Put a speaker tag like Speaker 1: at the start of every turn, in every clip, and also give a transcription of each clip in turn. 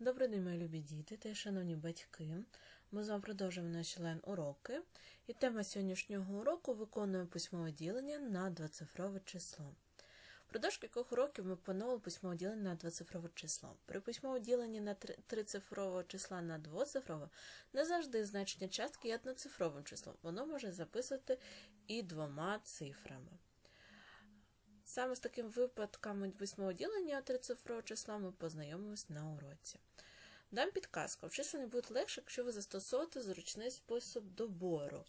Speaker 1: Добрий день, мої любі діти та шановні батьки. Ми з вами продовжуємо наші лайн-уроки. І тема сьогоднішнього уроку виконує письмове ділення на двоцифрове число. Продовж кількох років ми опановували письмове ділення на двоцифрове число. При письмовому діленні на три- трицифрового числа на двоцифрове не завжди значення частки є одноцифровим числом. Воно може записувати і двома цифрами. Саме з такими випадками письмового ділення трицифрового числа ми познайомимось на уроці. Дам підказку. Обчислення буде легше, якщо ви застосовуєте зручний спосіб добору.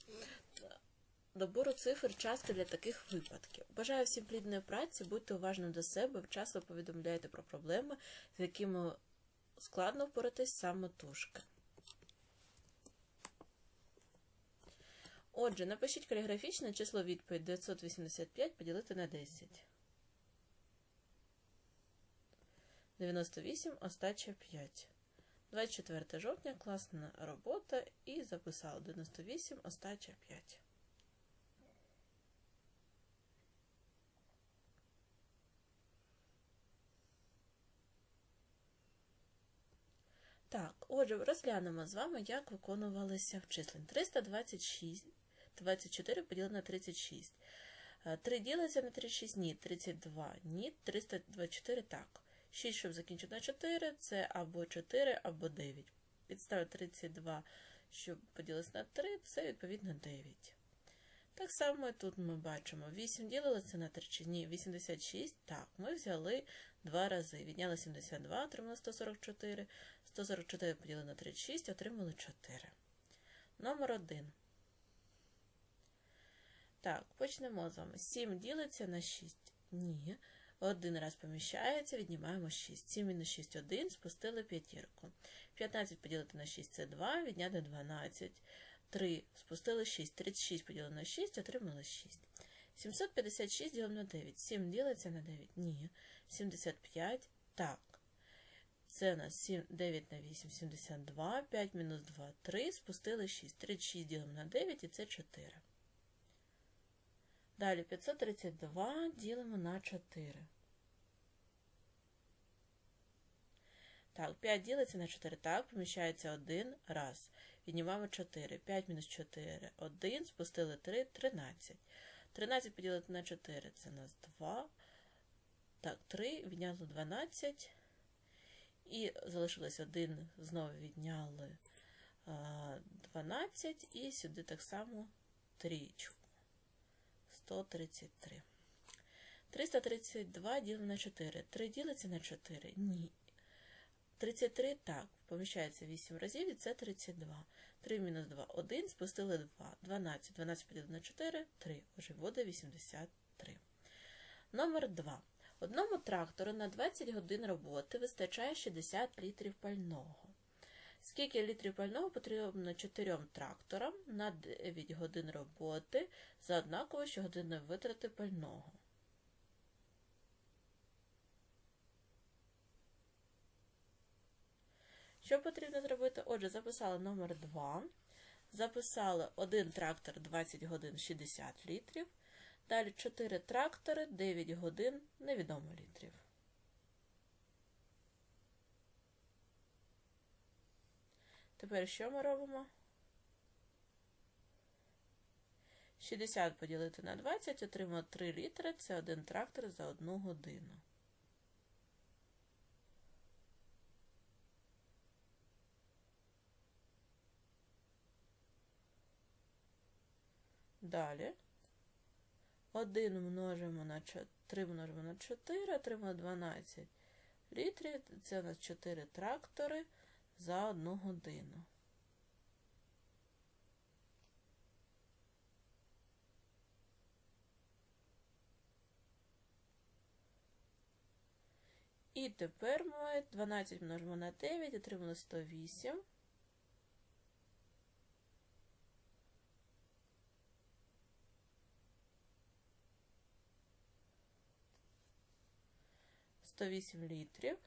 Speaker 1: Добору цифр частки для таких випадків. Бажаю всім плідної праці, будьте уважними до себе, вчасно повідомляйте про проблеми, з якими складно впоратись самотужки. Отже, напишіть каліграфічне число відповідь 985 поділити на 10. 98 остача 5. 24 жовтня класна робота і записав 98 остача 5. Так, отже, розглянемо з вами, як виконувалися вчислення. 326, 24 поділено на 36. 3 ділиться на 36, ні, 32, ні, 324, так. 6, щоб закінчити на 4, це або 4, або 9. Підставлю 32, щоб поділитися на 3, це відповідно 9. Так само тут ми бачимо 8 ділилося на 36, ні, 86, так, ми взяли два рази. Відняли 72, отримали 144, 144 поділили на 36, отримали 4. Номер 1. Так, почнемо з вами. 7 ділиться на 6. Ні. Один раз поміщається, віднімаємо 6. 7 мінус 6 – 1, спустили п'ятірку. 15 поділити на 6 – це 2, відняти 12. 3 спустили 6. 36 поділили на 6, отримали 6. 756 ділимо на 9. 7 ділиться на 9? Ні. 75? Так. Це у нас 7, 9 на 8, 72. 5 мінус 2, 3. Спустили 6. 36 ділимо на 9 і це 4. Далі 532 ділимо на 4. Так, 5 ділиться на 4. Так, поміщається 1 раз. Віднімаємо 4. 5 мінус 4 – 1. Спустили 3 – 13. 13 поділити на 4 – це у нас 2. Так, 3. Відняли 12. І залишилось 1. Знову відняли 12. І сюди так само трічку. 133. 332 ділимо на 4. 3 ділиться на 4? Ні. 33 так. Поміщається 8 разів і це 32. 3 мінус 2 – 1. Спустили 2. 12. 12 поділити на 4 – 3. Отже, буде 83. Номер 2. Одному трактору на 20 годин роботи вистачає 60 літрів пального. Скільки літрів пального потрібно 4 тракторам на 9 годин роботи за однаково щогодинної витрати пального? Що потрібно зробити? Отже, записали номер 2. Записали один трактор 20 годин 60 літрів. Далі 4 трактори 9 годин невідомо літрів. Тепер що ми робимо? 60 поділити на 20, отримаємо 3 літри, це один трактор за одну годину. Далі 1 множимо на 4, 3 множимо на 4, отримаємо 12 літрів, це у нас 4 трактори за одну годину. І тепер ми 12 множимо на 9, отримали 108. Сто вісім літрів.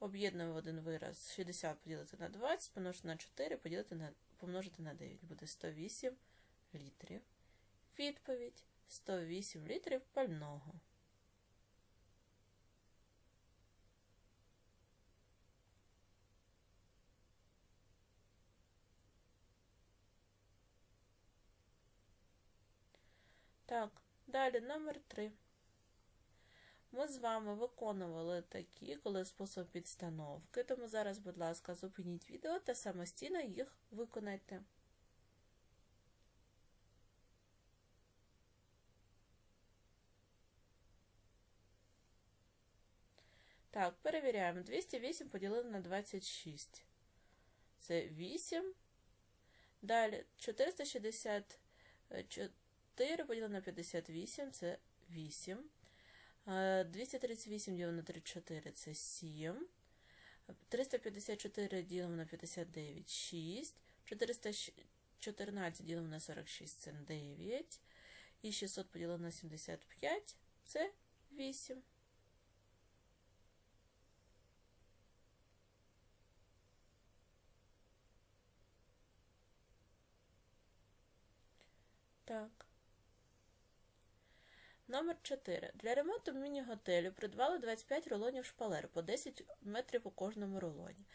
Speaker 1: Об'єднуємо в один вираз 60 поділити на 20, помножити на 4, поділити на, помножити на 9. Буде 108 літрів. Відповідь 108 літрів пального. Так, далі номер 3. Ми з вами виконували такі, коли спосіб підстановки, тому зараз, будь ласка, зупиніть відео та самостійно їх виконайте. Так, перевіряємо. 208 поділили на 26. Це 8. Далі 464 поділили на 58, це 8. 238 ділимо на 34 це 7. 354 ділимо на 59 6. 414 ділимо на 46 це 9. І 600 поділимо на 75 це 8. Так. Номер 4. Для ремонту міні-готелю придбали 25 рулонів шпалер по 10 метрів у кожному рулоні.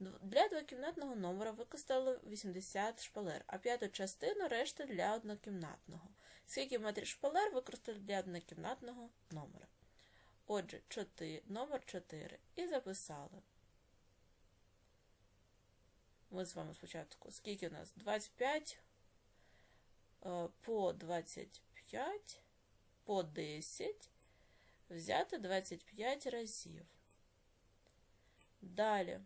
Speaker 1: Для двокімнатного номера використали 80 шпалер, а п'яту частину решти для однокімнатного. Скільки метрів шпалер використали для однокімнатного номера? Отже, 4, номер 4. І записали. Ми з вами спочатку. Скільки у нас? 25 е, по 25 по 10 взяти 25 разів. Далі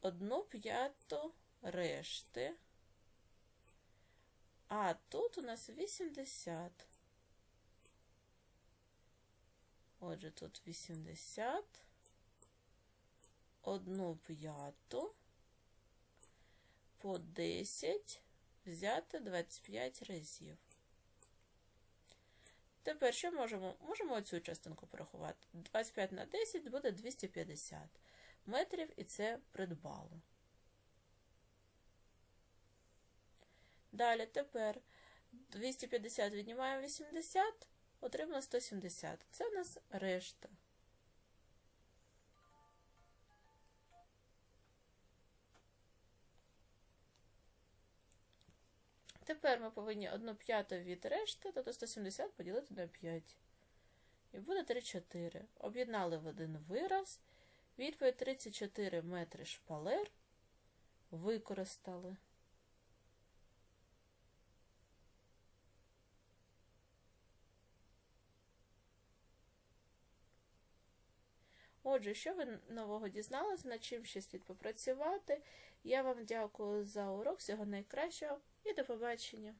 Speaker 1: одну п'яту решти. А тут у нас 80. Отже, тут 80, одну п'яту по 10 взяти 25 разів. Тепер що можемо? Можемо оцю частинку порахувати. 25 на 10 буде 250 метрів, і це придбало. Далі тепер 250 віднімаємо 80, отримано 170. Це у нас решта. Тепер ми повинні 1 п'яту від решти, тобто 170 поділити на 5. І буде 34. Об'єднали в один вираз. Відповідь 34 метри шпалер використали. Отже, що ви нового дізналися, над чим ще слід попрацювати. Я вам дякую за урок. Всього найкращого і до побачення!